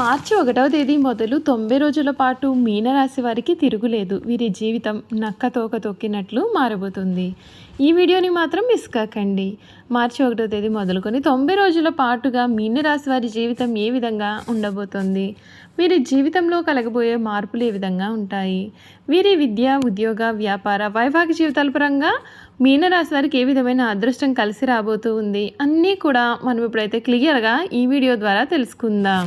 మార్చి ఒకటవ తేదీ మొదలు తొంభై రోజుల పాటు మీనరాశి వారికి తిరుగులేదు. వీరి జీవితం నక్క తోక తొక్కినట్లు మారబోతుంది. ఈ వీడియోని మాత్రం మిస్ కాకండి. మార్చి ఒకటవ తేదీ మొదలుకొని తొంభై రోజుల పాటుగా మీనరాశి వారి జీవితం ఏ విధంగా ఉండబోతోంది? వీరి జీవితంలో కలగబోయే మార్పులు ఏ విధంగా ఉంటాయి? వీరి విద్య ఉద్యోగ వ్యాపార వైవాహిక జీవితాల పరంగా మీనరాశి వారికి ఏ విధమైన అదృష్టం కలిసి రాబోతూ ఉంది అన్నీ కూడా మనం ఇప్పుడైతే క్లియర్గా ఈ వీడియో ద్వారా తెలుసుకుందాం.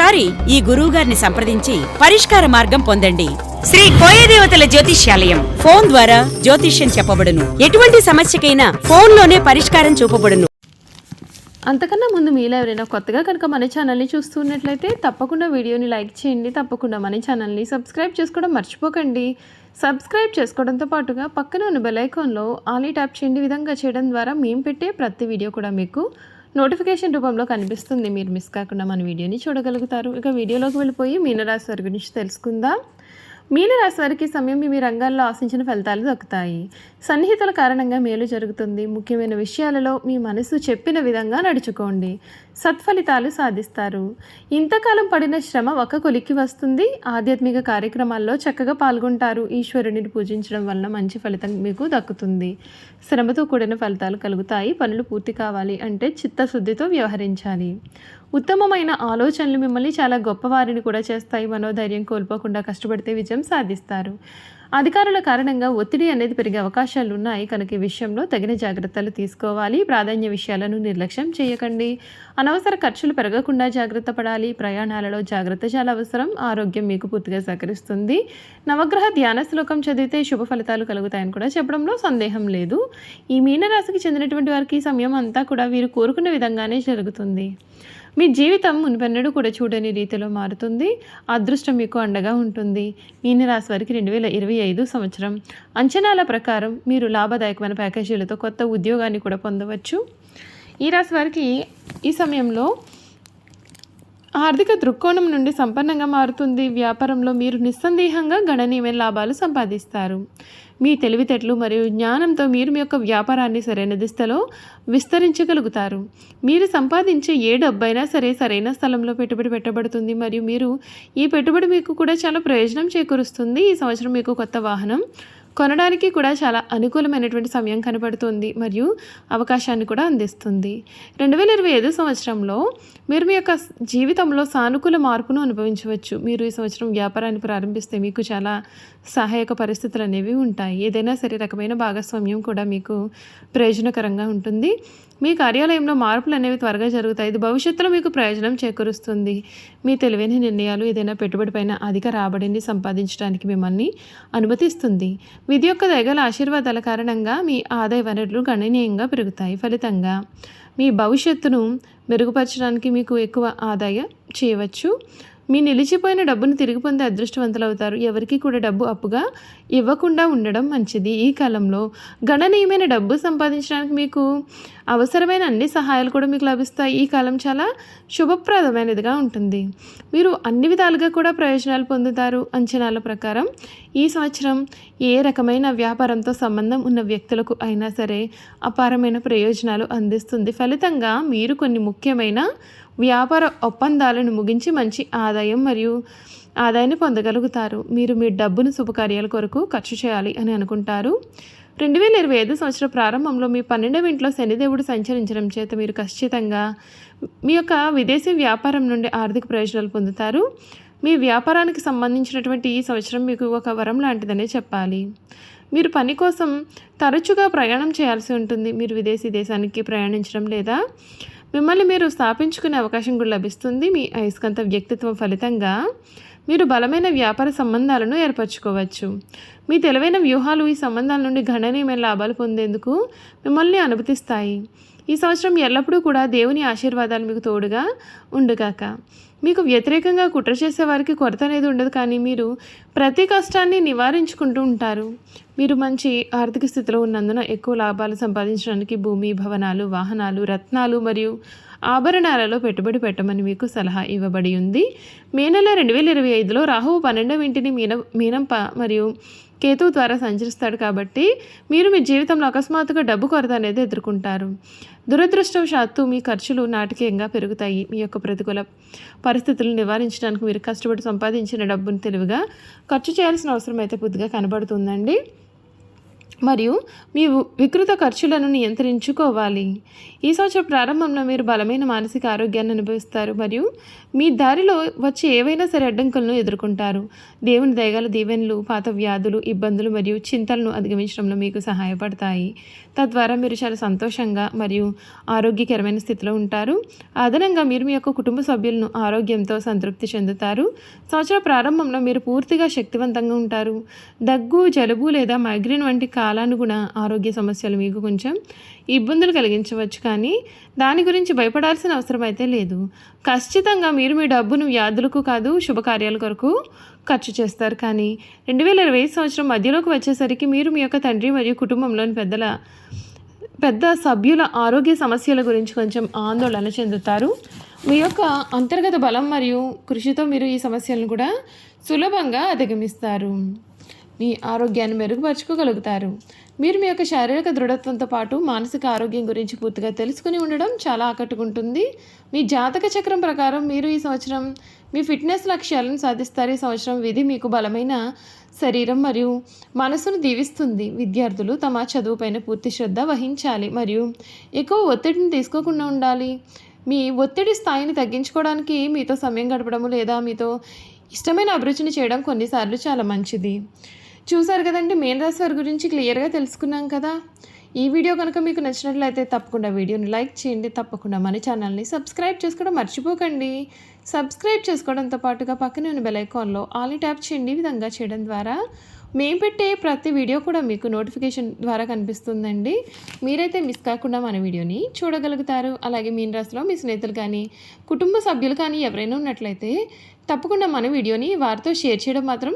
ఈ గురువుగారిని సంప్రదించి పరిష్కార మార్గం పొందండి. శ్రీ కోయదేవతల జ్యోతిష్యాలయం ఫోన్ ద్వారా జ్యోతిష్యం చెప్పబడును. ఎటువంటి సమస్యకైనా ఫోన్లోనే పరిష్కారం చూపబడును. అంతకన్నా ముందు మీలో ఎవరైనా కొత్తగా కనుక మన ఛానల్ని చూస్తున్నట్లయితే తప్పకుండా వీడియోని లైక్ చేయండి. తప్పకుండా మన ఛానల్ని సబ్స్క్రైబ్ చేసుకోవడం మర్చిపోకండి. సబ్స్క్రైబ్ చేసుకోవడంతో పాటుగా పక్కన ఉన్న బెల్ ఐకాన్లో ఆలీ ట్యాప్ చేయండి. విధంగా చేయడం ద్వారా మేము పెట్టే ప్రతి వీడియో కూడా మీకు నోటిఫికేషన్ రూపంలో కనిపిస్తుంది. మీరు మిస్ కాకుండా మన వీడియోని చూడగలుగుతారు. ఇక వీడియోలోకి వెళ్ళిపోయి మీనరాశి వారి గురించి తెలుసుకుందాం. మీనరాశి వారికి సమయం మీ రంగాల్లో ఆశించిన ఫలితాలు దక్కుతాయి. సన్నిహితుల కారణంగా మేలు జరుగుతుంది. ముఖ్యమైన విషయాలలో మీ మనసు చెప్పిన విధంగా నడుచుకోండి. సత్ఫలితాలు సాధిస్తారు. ఇంతకాలం పడిన శ్రమ ఒక కొలిక్కి వస్తుంది. ఆధ్యాత్మిక కార్యక్రమాల్లో చక్కగా పాల్గొంటారు. ఈశ్వరుని పూజించడం వలన మంచి ఫలితం మీకు దక్కుతుంది. శ్రమతో కూడిన ఫలితాలు కలుగుతాయి. పనులు పూర్తి కావాలి అంటే చిత్తశుద్ధితో వ్యవహరించాలి. ఉత్తమమైన ఆలోచనలు మిమ్మల్ని చాలా గొప్పవారిని కూడా చేస్తాయి. మనోధైర్యం కోల్పోకుండా కష్టపడితే విజయం సాధిస్తారు. అధికారుల కారణంగా ఒత్తిడి అనేది పెరిగే అవకాశాలు ఉన్నాయి కనుక ఈ విషయంలో తగిన జాగ్రత్తలు తీసుకోవాలి. ప్రాధాన్య విషయాలను నిర్లక్ష్యం చేయకండి. అనవసర ఖర్చులు పెరగకుండా జాగ్రత్త పడాలి. ప్రయాణాలలో జాగ్రత్త చాలా అవసరం. ఆరోగ్యం మీకు పూర్తిగా సహకరిస్తుంది. నవగ్రహ ధ్యాన శ్లోకం చదివితే శుభ ఫలితాలు కలుగుతాయని కూడా చెప్పడంలో సందేహం లేదు. ఈ మీనరాశికి చెందినటువంటి వారికి సమయం అంతా కూడా వీరు కోరుకున్న విధంగానే జరుగుతుంది. మీ జీవితం మునిపెన్నడూ కూడా చూడని రీతిలో మారుతుంది. అదృష్టం మీకు అండగా ఉంటుంది. మీనరాశి వారికి రెండు వేల ఇరవై ఐదు సంవత్సరం. అంచనాల ప్రకారం మీరు లాభదాయకమైన ప్యాకేజీలతో కొత్త ఉద్యోగాన్ని కూడా పొందవచ్చు. ఈ రాశి వారికి ఈ సమయంలో ఆర్థిక దృక్కోణం నుండి సంపన్నంగా మారుతుంది. వ్యాపారంలో మీరు నిస్సందేహంగా గణనీయమైన లాభాలు సంపాదిస్తారు. మీ తెలివితేటలు మరియు జ్ఞానంతో మీరు మీ యొక్క వ్యాపారాన్ని సరైన దిశలో విస్తరించగలుగుతారు. మీరు సంపాదించే ఏ డబ్బైనా సరే సరైన స్థలంలో పెట్టుబడి పెట్టబడుతుంది. మరియు మీరు ఈ పెట్టుబడి మీకు కూడా చాలా ప్రయోజనం చేకూరుస్తుంది. ఈ సంవత్సరం మీకు కొత్త వాహనం కొనడానికి కూడా చాలా అనుకూలమైనటువంటి సమయం కనబడుతుంది మరియు అవకాశాన్ని కూడా అందిస్తుంది. రెండు వేల ఇరవై ఐదు సంవత్సరంలో మీరు మీ యొక్క జీవితంలో సానుకూల మార్పును అనుభవించవచ్చు. మీరు ఈ సంవత్సరం వ్యాపారాన్ని ప్రారంభిస్తే మీకు చాలా సహాయక పరిస్థితులు అనేవి ఉంటాయి. ఏదైనా సరే రకమైన భాగస్వామ్యం కూడా మీకు ప్రయోజనకరంగా ఉంటుంది. మీ కార్యాలయంలో మార్పులు అనేవి త్వరగా జరుగుతాయి. ఇది భవిష్యత్తులో మీకు ప్రయోజనం చేకూరుస్తుంది. మీ తెలివైన నిర్ణయాలు ఏదైనా పెట్టుబడి పైన అధిక రాబడిని సంపాదించడానికి మిమ్మల్ని అనుమతిస్తుంది. విధి యొక్క దయగల ఆశీర్వాదాల కారణంగా మీ ఆదాయ వనరులు గణనీయంగా పెరుగుతాయి ఫలితంగా. మీ భవిష్యత్తును మెరుగుపరచడానికి మీకు ఎక్కువ ఆదాయం చేయవచ్చు. మీ నిలిచిపోయిన డబ్బును తిరిగి పొందే అదృష్టవంతులు అవుతారు ఎవరికి కూడా డబ్బు అప్పుగా ఇవ్వకుండా ఉండడం మంచిది. ఈ కాలంలో గణనీయమైన డబ్బు సంపాదించడానికి మీకు అవసరమైన అన్ని సహాయాలు కూడా మీకు లభిస్తాయి. ఈ కాలం చాలా శుభప్రదమైనదిగా ఉంటుంది. మీరు అన్ని విధాలుగా కూడా ప్రయోజనాలు పొందుతారు. అంచనాల ప్రకారం ఈ సంవత్సరం ఏ రకమైన వ్యాపారంతో సంబంధం ఉన్న వ్యక్తులకు అయినా సరే అపారమైన ప్రయోజనాలు అందిస్తుంది. ఫలితంగా మీరు కొన్ని ముఖ్యమైన వ్యాపార ఒప్పందాలను ముగించి మంచి ఆదాయం మరియు ఆదాయాన్ని పొందగలుగుతారు. మీరు మీ డబ్బును శుభకార్యాల కొరకు ఖర్చు చేయాలి అని అనుకుంటారు. రెండు వేల ఇరవై ఐదు సంవత్సరం ప్రారంభంలో మీ పన్నెండవ ఇంట్లో శనిదేవుడు సంచరించడం చేత మీరు ఖచ్చితంగా మీ యొక్క విదేశీ వ్యాపారం నుండి ఆర్థిక ప్రయోజనాలు పొందుతారు. మీ వ్యాపారానికి సంబంధించినటువంటి ఈ సంవత్సరం మీకు ఒక వరం లాంటిదనే చెప్పాలి. మీరు పని కోసం తరచుగా ప్రయాణం చేయాల్సి ఉంటుంది. మీరు విదేశీ దేశానికి ప్రయాణించడం లేదా మిమ్మల్ని మీరు స్థాపించుకునే అవకాశం కూడా లభిస్తుంది మీ అయస్కాంత వ్యక్తిత్వం ఫలితంగా. మీరు బలమైన వ్యాపార సంబంధాలను ఏర్పరచుకోవచ్చు. మీ తెలివైన వ్యూహాలు ఈ సంబంధాల నుండి గణనీయమైన లాభాలు పొందేందుకు మిమ్మల్ని అనుమతిస్తాయి. ఈ సంవత్సరం ఎల్లప్పుడూ కూడా దేవుని ఆశీర్వాదాలు మీకు తోడుగా ఉండుగాక. మీకు వ్యతిరేకంగా కుట్ర చేసే వారికి కొరత అనేది ఉండదు కానీ మీరు ప్రతి కష్టాన్ని నివారించుకుంటూ ఉంటారు. మీరు మంచి ఆర్థిక స్థితిలో ఉన్నందున ఎక్కువ లాభాలు సంపాదించడానికి భూమి భవనాలు వాహనాలు రత్నాలు మరియు ఆభరణాలలో పెట్టుబడి పెట్టమని మీకు సలహా ఇవ్వబడి ఉంది. మే నెల రెండు వేల ఇరవై ఐదులో రాహువు పన్నెండవ ఇంటిని మీన మీనం ప మరియు కేతువు ద్వారా సంచరిస్తాడు కాబట్టి మీరు మీ జీవితంలో అకస్మాత్తుగా డబ్బు కొరత అనేది ఎదుర్కొంటారు. దురదృష్టవశాత్తు మీ ఖర్చులు నాటకీయంగా పెరుగుతాయి. మీ యొక్క ప్రతికూల పరిస్థితులను నివారించడానికి మీరు కష్టపడి సంపాదించిన డబ్బును తెలివిగా ఖర్చు చేయాల్సిన అవసరం అయితే కొద్దిగా కనబడుతుందండి. మరియు మీ వికృత ఖర్చులను నియంత్రించుకోవాలి. ఈ సంవత్సరం ప్రారంభంలో మీరు బలమైన మానసిక ఆరోగ్యాన్ని అనుభవిస్తారు మరియు మీ దారిలో వచ్చే ఏవైనా సరే అడ్డంకులను ఎదుర్కొంటారు. దేవుని దయగల దీవెనలు పాత వ్యాధులు ఇబ్బందులు మరియు చింతలను అధిగమించడంలో మీకు సహాయపడతాయి. తద్వారా మీరు చాలా సంతోషంగా మరియు ఆరోగ్యకరమైన స్థితిలో ఉంటారు. అదనంగా మీరు మీ యొక్క కుటుంబ సభ్యులను ఆరోగ్యంతో సంతృప్తి చెందుతారు. సంవత్సర ప్రారంభంలో మీరు పూర్తిగా శక్తివంతంగా ఉంటారు. దగ్గు జలుబు లేదా మైగ్రేన్ వంటి కాలానుగుణ ఆరోగ్య సమస్యలు మీకు కొంచెం ఇబ్బందులు కలిగించవచ్చు కానీ దాని గురించి భయపడాల్సిన అవసరం అయితే లేదు. ఖచ్చితంగా మీరు మీ డబ్బును వ్యాధులకు కాదు శుభకార్యాల కొరకు ఖర్చు చేస్తారు. కానీ రెండు వేల ఇరవై సంవత్సరం మధ్యలోకి వచ్చేసరికి మీరు మీ యొక్క తండ్రి మరియు కుటుంబంలోని పెద్దల పెద్ద సభ్యుల ఆరోగ్య సమస్యల గురించి కొంచెం ఆందోళన చెందుతారు. మీ యొక్క అంతర్గత బలం మరియు కృషితో మీరు ఈ సమస్యలను కూడా సులభంగా అధిగమిస్తారు. మీ ఆరోగ్యాన్ని మెరుగుపరుచుకోగలుగుతారు. మీరు మీ యొక్క శారీరక దృఢత్వంతో పాటు మానసిక ఆరోగ్యం గురించి పూర్తిగా తెలుసుకుని ఉండడం చాలా ఆకట్టుకుంటుంది. మీ జాతక చక్రం ప్రకారం మీరు ఈ సంవత్సరం మీ ఫిట్నెస్ లక్ష్యాలను సాధిస్తారు. ఈ సంవత్సరం విధి మీకు బలమైన శరీరం మరియు మనసును దీవిస్తుంది. విద్యార్థులు తమ చదువుపైన పూర్తి శ్రద్ధ వహించాలి మరియు ఎక్కువ ఒత్తిడిని తీసుకోకుండా ఉండాలి. మీ ఒత్తిడి స్థాయిని తగ్గించుకోవడానికి మీతో సమయం గడపడము లేదా మీతో ఇష్టమైన అభిరుచిని చేయడం కొన్నిసార్లు చాలా మంచిది. చూసారు కదండి మెయిన్ వారి గురించి క్లియర్గా తెలుసుకున్నాం కదా. ఈ వీడియో కనుక మీకు నచ్చినట్లయితే తప్పకుండా వీడియోని లైక్ చేయండి తప్పకుండా మన ఛానల్ని సబ్స్క్రైబ్ చేసుకోవడం మర్చిపోకండి. సబ్స్క్రైబ్ చేసుకోవడంతో పాటుగా పక్కనే ఉన్న బెలైకాన్లో ఆలీ ట్యాప్ చేయండి విధంగా చేయడం ద్వారా. మేము పెట్టే ప్రతి వీడియో కూడా మీకు నోటిఫికేషన్ ద్వారా కనిపిస్తుందండి. మీరైతే మిస్ కాకుండా మన వీడియోని చూడగలుగుతారు. అలాగే మీ రాశిలో మీ స్నేహితులు కానీ కుటుంబ సభ్యులు కానీ ఎవరైనా ఉన్నట్లయితే తప్పకుండా మన వీడియోని వారితో షేర్ చేయడం మాత్రం